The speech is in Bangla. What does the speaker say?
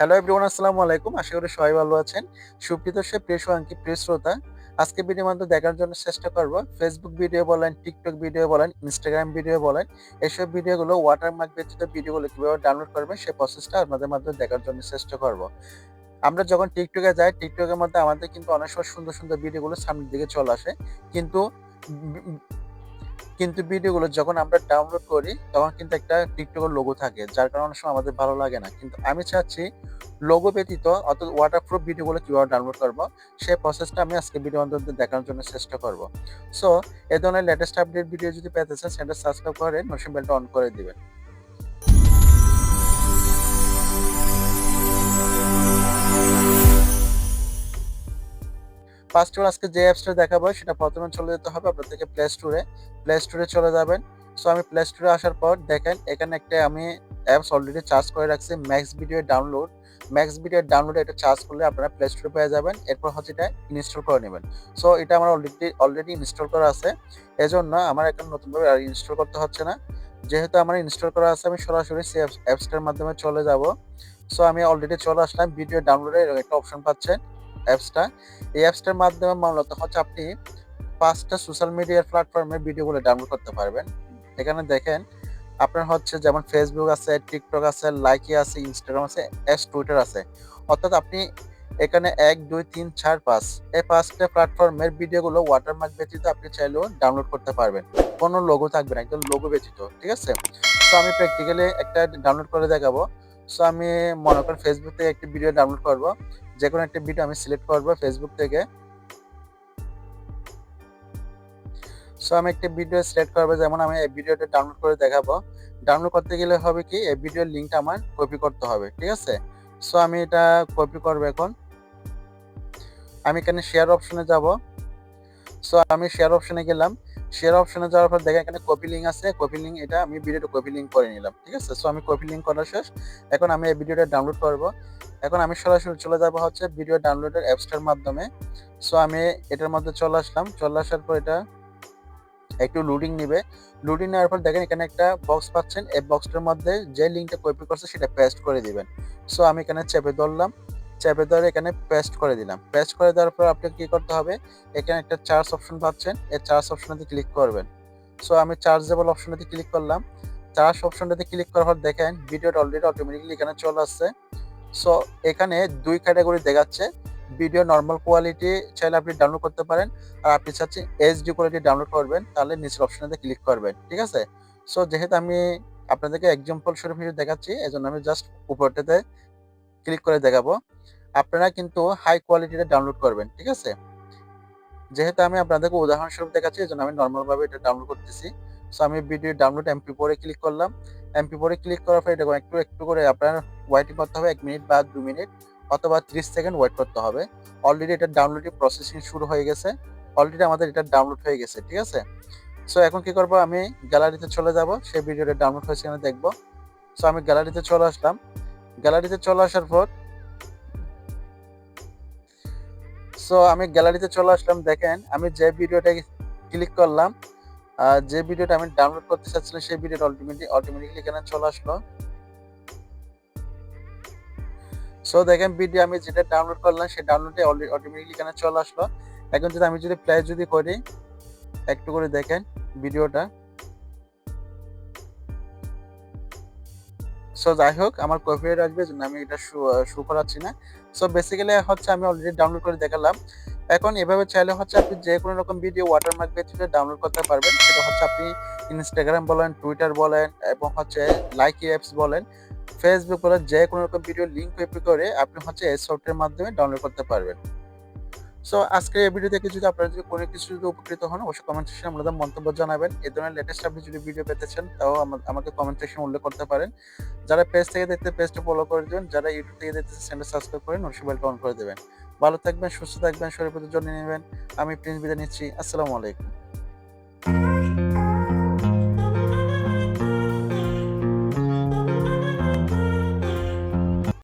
হ্যালো এভরিওয়ান আসসালামু আলাইকুম। আশা করি সবাই ভালো আছেন। সুপ্রিয় দর্শক প্রিয় সঙ্গী, প্রিয় শ্রোতা। আজকে ভিডিও মাধ্যমে দেখার জন্য চেষ্টা করব। ফেসবুক ভিডিও বলেন টিকটক ভিডিও বলেন ইনস্টাগ্রাম ভিডিও বলেন এইসব ভিডিওগুলো ওয়াটারমার্ক ব্যতীত ভিডিওগুলো কীভাবে ডাউনলোড করবেন সেই প্রসেসটা আপনাদের মাধ্যমে দেখার জন্য চেষ্টা করব। আমরা যখন টিকটকে যাই টিকটকের মধ্যে আমাদের কিন্তু অনেক সময় সুন্দর সুন্দর ভিডিওগুলো সামনের দিকে চলে আসে। কিন্তু কিন্তু ভিডিওগুলো যখন আমরা ডাউনলোড করি, তখন কিন্তু একটা টিকটকের লোগো থাকে, যার কারণে সময় আমাদের ভালো লাগে না। কিন্তু আমি চাচ্ছি লোগো ব্যতীত অত ওয়াটারপ্রুফ ভিডিওগুলো কীভাবে ডাউনলোড করব, সেই প্রসেসটা আমি আজকে ভিডিও অন্তত দেখানোর জন্য চেষ্টা করব। সো এ ধরনের লেটেস্ট আপডেট ভিডিও যদি পেতে চান, সেটা সাবস্ক্রাইব করে নোশন বেলটা অন করে দিবেন। ফার্স্ট অফ আজকে যে অ্যাপসটা দেখাবো, সেটা প্রথমে চলে যেতে হবে আপনার থেকে প্লে স্টোরে প্লে স্টোরে চলে যাবেন। সো আমি প্লে স্টোরে আসার পর দেখেন, এখানে একটা আমি অ্যাপস অলরেডি চার্জ করে রাখছি max video download max video download এটা চার্জ করলে আপনারা প্লে স্টোরে পেয়ে যাবেন। এরপর হচ্ছে এটা ইনস্টল করে নেবেন। সো এটা আমার অলরেডি অলরেডি ইনস্টল করা আছে। এজন্য আমার এখন নতুনভাবে আর ইনস্টল করতে হচ্ছে না। যেহেতু আমার ইনস্টল করা আছে, আমি সরাসরি সেই অ্যাপসটার মাধ্যমে চলে যাব। সো আমি অলরেডি চলে আসলাম ভিডিও ডাউনলোডের একটা অপশন পাচ্ছেন। অ্যাপসটা। এই অ্যাপসটার মাধ্যমে মূলত হচ্ছে আপনি পাঁচটা সোশ্যাল মিডিয়ার প্ল্যাটফর্মে ভিডিওগুলো ডাউনলোড করতে পারবেন। এখানে দেখেন, আপনার হচ্ছে যেমন ফেসবুক আছে টিকটক আছে লাইকি আছে ইনস্টাগ্রাম আছে এস টুইটার আছে। অর্থাৎ আপনি এখানে এক, দুই, তিন, চার, পাঁচ, এই পাঁচটা প্ল্যাটফর্মের ভিডিওগুলো ওয়াটারমার্ক ব্যতীত আপনি চাইলেও ডাউনলোড করতে পারবেন। কোনো লোগো থাকবে না, একদম লোগো ব্যতীত, ঠিক আছে? তো আমি প্র্যাকটিক্যালি একটা ডাউনলোড করে দেখাবো। সো আমি মনে করেন ফেসবুক থেকে একটি ভিডিও ডাউনলোড করব। যে কোনো একটা ভিডিও আমি সিলেক্ট করব ফেসবুক থেকে। সো আমি একটা ভিডিও সিলেক্ট করব, যেমন আমি এই ভিডিওটা ডাউনলোড করে দেখাবো। ডাউনলোড করতে গেলে হবে কি, এই ভিডিওর লিঙ্কটা আমার কপি করতে হবে, ঠিক আছে? সো আমি এটা কপি করব এখন। আমি এখানে শেয়ার অপশনে যাব। সো আমি শেয়ার অপশনে গেলাম। শেয়ার অপশনে যাওয়ার পর দেখেন এখানে কপি লিঙ্ক আছে। কপি লিঙ্ক এটা আমি ভিডিওটা কপি লিঙ্ক করে নিলাম, ঠিক আছে? সো আমি কপি লিঙ্ক করা শেষ। এখন আমি এই ভিডিওটা ডাউনলোড করব। এখন আমি সরাসরি চলে যাব হচ্ছে ভিডিও ডাউনলোডের অ্যাপসটার মাধ্যমে। সো আমি এটার মধ্যে চলে আসলাম। চলে আসার পর এটা একটু লোডিং নেবে। লোডিং নেওয়ার পর দেখেন এখানে একটা বক্স পাচ্ছেন। এই বক্সটার মধ্যে যে লিঙ্কটা কপি করছে সেটা পেস্ট করে দিবেন। সো আমি এখানে চেপে ধরলাম। চেপে ধরে এখানে পেস্ট করে দিলাম। পেস্ট করে দেওয়ার পর আপনাকে কি করতে হবে? এখানে একটা চার্জ অপশন পাচ্ছেন। এই চার্জ অপশনটাতে ক্লিক করবেন। সো আমি চার্জেবল অপশনটাতে ক্লিক করলাম। চার্জ অপশনটাতে ক্লিক করার পর দেখেন ভিডিওটা অলরেডি অটোমেটিকলি এখানে চলে আসছে। সো এখানে দুই ক্যাটাগরি দেখাচ্ছে। ভিডিও নর্মাল কোয়ালিটি চাইলে আপনি ডাউনলোড করতে পারেন। আর আপনি চাচ্ছেন এইচডি কোয়ালিটি ডাউনলোড করবেন, তাহলে নিচের অপশনটাতে ক্লিক করবেন। ঠিক আছে? সো যেহেতু আমি আপনাদেরকে এক্সাম্পল স্বরূপ হিসেবে দেখাচ্ছি, এজন্য আমি জাস্ট উপরটাতে ক্লিক করে দেখাবো। আপনারা কিন্তু হাই কোয়ালিটিটা ডাউনলোড করবেন, ঠিক আছে? যেহেতু আমি আপনাদেরকে উদাহরণস্বরূপ দেখাচ্ছি, এজন্য আমি নর্মালভাবে এটা ডাউনলোড করতেছি। সো আমি ভিডিও ডাউনলোড এমপি পরে ক্লিক করলাম। এমপি পরে ক্লিক করার পর এটা একটু একটু করে আপনার ওয়েটিং করতে হবে এক মিনিট বা দু মিনিট অথবা ত্রিশ সেকেন্ড ওয়েট করতে হবে। অলরেডি এটা ডাউনলোডের প্রসেসিং শুরু হয়ে গেছে। অলরেডি আমাদের এটা ডাউনলোড হয়ে গেছে, ঠিক আছে? সো এখন কি করব? আমি গ্যালারিতে চলে যাব। সেই ভিডিওটা ডাউনলোড হয়েছে কিনা দেখব। সো আমি গ্যালারিতে চলে আসলাম। গ্যালারিতে চলে আসার পর। সো আমি গ্যালারিতে চলে আসলাম, দেখেন, আমি যে ভিডিওটা ক্লিক করলাম যে ভিডিওটা আমি ডাউনলোড করতে চাচ্ছিলাম, সেই ভিডিওটা অটোমেটিক অটোমেটিকলি এখানে চলে আসলো। সো দেখেন ভিডিও আমি যেটা ডাউনলোড করলাম, সেই ডাউনলোডে অটোমেটিকলি এখানে চলে আসলো। এখন যদি আমি যদি প্লে যদি করি, একটু করে দেখেন ভিডিওটা সো যাই হোক, আমার কপিরাইট আসবে জন্য আমি এটা শু করাচ্ছি না। সো বেসিক্যালি হচ্ছে আমি অলরেডি ডাউনলোড করে দেখালাম। এখন এভাবে চাইলে হচ্ছে আপনি যে কোনো রকম ভিডিও ওয়াটারমার্ক ব্যতীত ডাউনলোড করতে পারবেন। সেটা হচ্ছে আপনি ইনস্টাগ্রাম বলেন টুইটার বলেন, এবং হচ্ছে লাইকি অ্যাপস বলেন। ফেসবুক বলেন, যে কোনো রকম ভিডিও লিঙ্ক করে আপনি হচ্ছে এই সফটওয়্যার মাধ্যমে ডাউনলোড করতে পারবেন। সো আজকের এই ভিডিও থেকে যদি আপনারা যদি কোনো কিছু যদি উপকৃত হন, অবশ্যই কমেন্ট সেকশনে আপনাদের মন্তব্য জানাবেন। এই ধরনের লেটেস্ট আপনি যদি ভিডিও পেতে চান, তাও আমা- আমাকে কমেন্ট সেকশনে উল্লেখ করতে পারেন। যারা পেজ থেকে দেখতে পেজটা ফলো করে দেবেন, যারা ইউটিউব থেকে দেখতে চ্যানেল সাবস্ক্রাইব করেন অবশ্যই বেলটা অন করে দেবেন। ভালো থাকবেন, সুস্থ থাকবেন, শরীর প্রতি যত্ন নেবেন। আমি প্রিন্স বিদায় নিচ্ছি। আসসালামু আলাইকুম।